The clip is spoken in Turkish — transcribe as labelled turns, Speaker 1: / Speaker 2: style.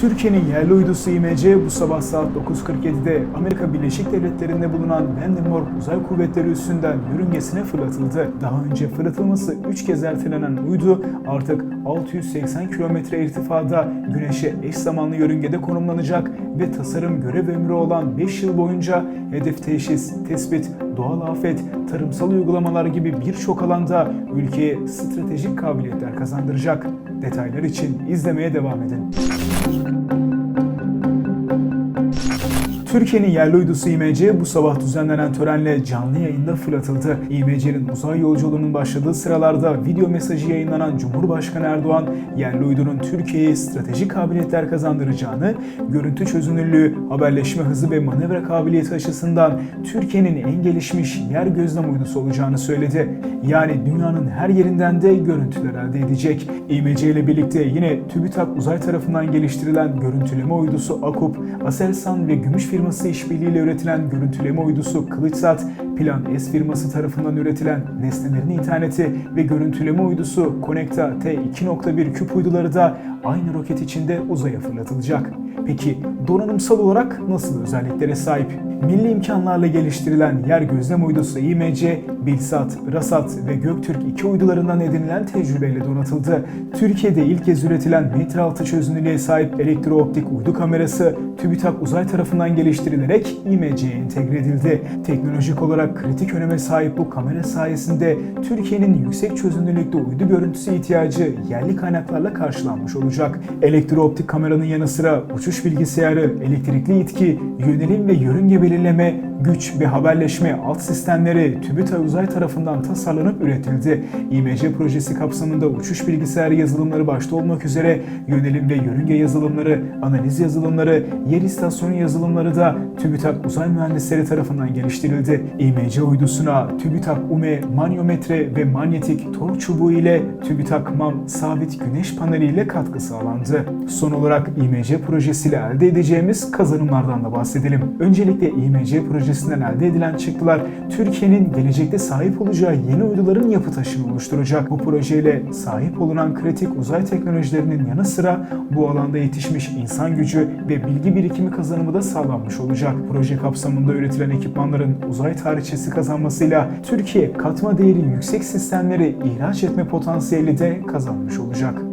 Speaker 1: Türkiye'nin yerli uydusu IMC bu sabah saat 9.47'de Amerika Birleşik Devletleri'nde bulunan Vandenberg Uzay Kuvvetleri üssünden yörüngesine fırlatıldı. Daha önce fırlatılması 3 kez ertelenen uydu artık 680 kilometre irtifada Güneş'e eş zamanlı yörüngede konumlanacak ve tasarım görev ömrü olan 5 yıl boyunca hedef teşhis, tespit, doğal afet, tarımsal uygulamalar gibi birçok alanda ülkeye stratejik kabiliyetler kazandıracak. Detaylar için izlemeye devam edin. Türkiye'nin yerli uydusu IMC bu sabah düzenlenen törenle canlı yayında fırlatıldı. IMC'nin uzay yolculuğunun başladığı sıralarda video mesajı yayınlanan Cumhurbaşkanı Erdoğan, yerli uydunun Türkiye'ye stratejik kabiliyetler kazandıracağını, görüntü çözünürlüğü, haberleşme hızı ve manevra kabiliyeti açısından Türkiye'nin en gelişmiş yer gözlem uydusu olacağını söyledi. Yani dünyanın her yerinden de görüntüler elde edecek. IMC ile birlikte yine TÜBİTAK Uzay tarafından geliştirilen görüntüleme uydusu AKUP, Aselsan ve Gümüş firması işbirliğiyle üretilen görüntüleme uydusu Kılıçsat, Plan S firması tarafından üretilen nesnelerin interneti ve görüntüleme uydusu Konekta T2.1 küp uyduları da aynı roket içinde uzaya fırlatılacak. Peki donanımsal olarak nasıl özelliklere sahip? Milli imkanlarla geliştirilen yer gözlem uydusu IMC, Bilsat, Rasat ve Göktürk iki uydularından edinilen tecrübeyle donatıldı. Türkiye'de ilk kez üretilen metre altı çözünürlüğe sahip elektrooptik uydu kamerası TÜBİTAK Uzay tarafından geliştirilerek IMC'ye entegre edildi. Teknolojik olarak kritik öneme sahip bu kamera sayesinde Türkiye'nin yüksek çözünürlükte uydu görüntüsü ihtiyacı yerli kaynaklarla karşılanmış olacak. Elektrooptik kameranın yanı sıra uçuş bilgisayarı, elektrikli itki, yönelim ve yörünge belirleme, güç ve haberleşme alt sistemleri TÜBİTAK Uzay tarafından tasarlanıp üretildi. IMC projesi kapsamında uçuş bilgisayarı yazılımları başta olmak üzere yönelim ve yörünge yazılımları, analiz yazılımları, yer istasyonu yazılımları da TÜBİTAK Uzay Mühendisleri tarafından geliştirildi. IMC uydusuna TÜBİTAK UME manyometre ve manyetik tork çubuğu ile TÜBİTAK MAM sabit güneş paneli ile katkı sağlandı. Son olarak IMC projesiyle elde edeceğimiz kazanımlardan da bahsedelim. Öncelikle IMC projesinden elde edilen çıktılar Türkiye'nin gelecekte sahip olacağı yeni uyduların yapı taşını oluşturacak. Bu projeyle sahip olunan kritik uzay teknolojilerinin yanı sıra bu alanda yetişmiş insan gücü ve bilgi birikimi kazanımı da sağlanmış olacak. Proje kapsamında üretilen ekipmanların uzay tarihçesi kazanmasıyla Türkiye katma değeri yüksek sistemleri ihraç etme potansiyeli de kazanmış olacak.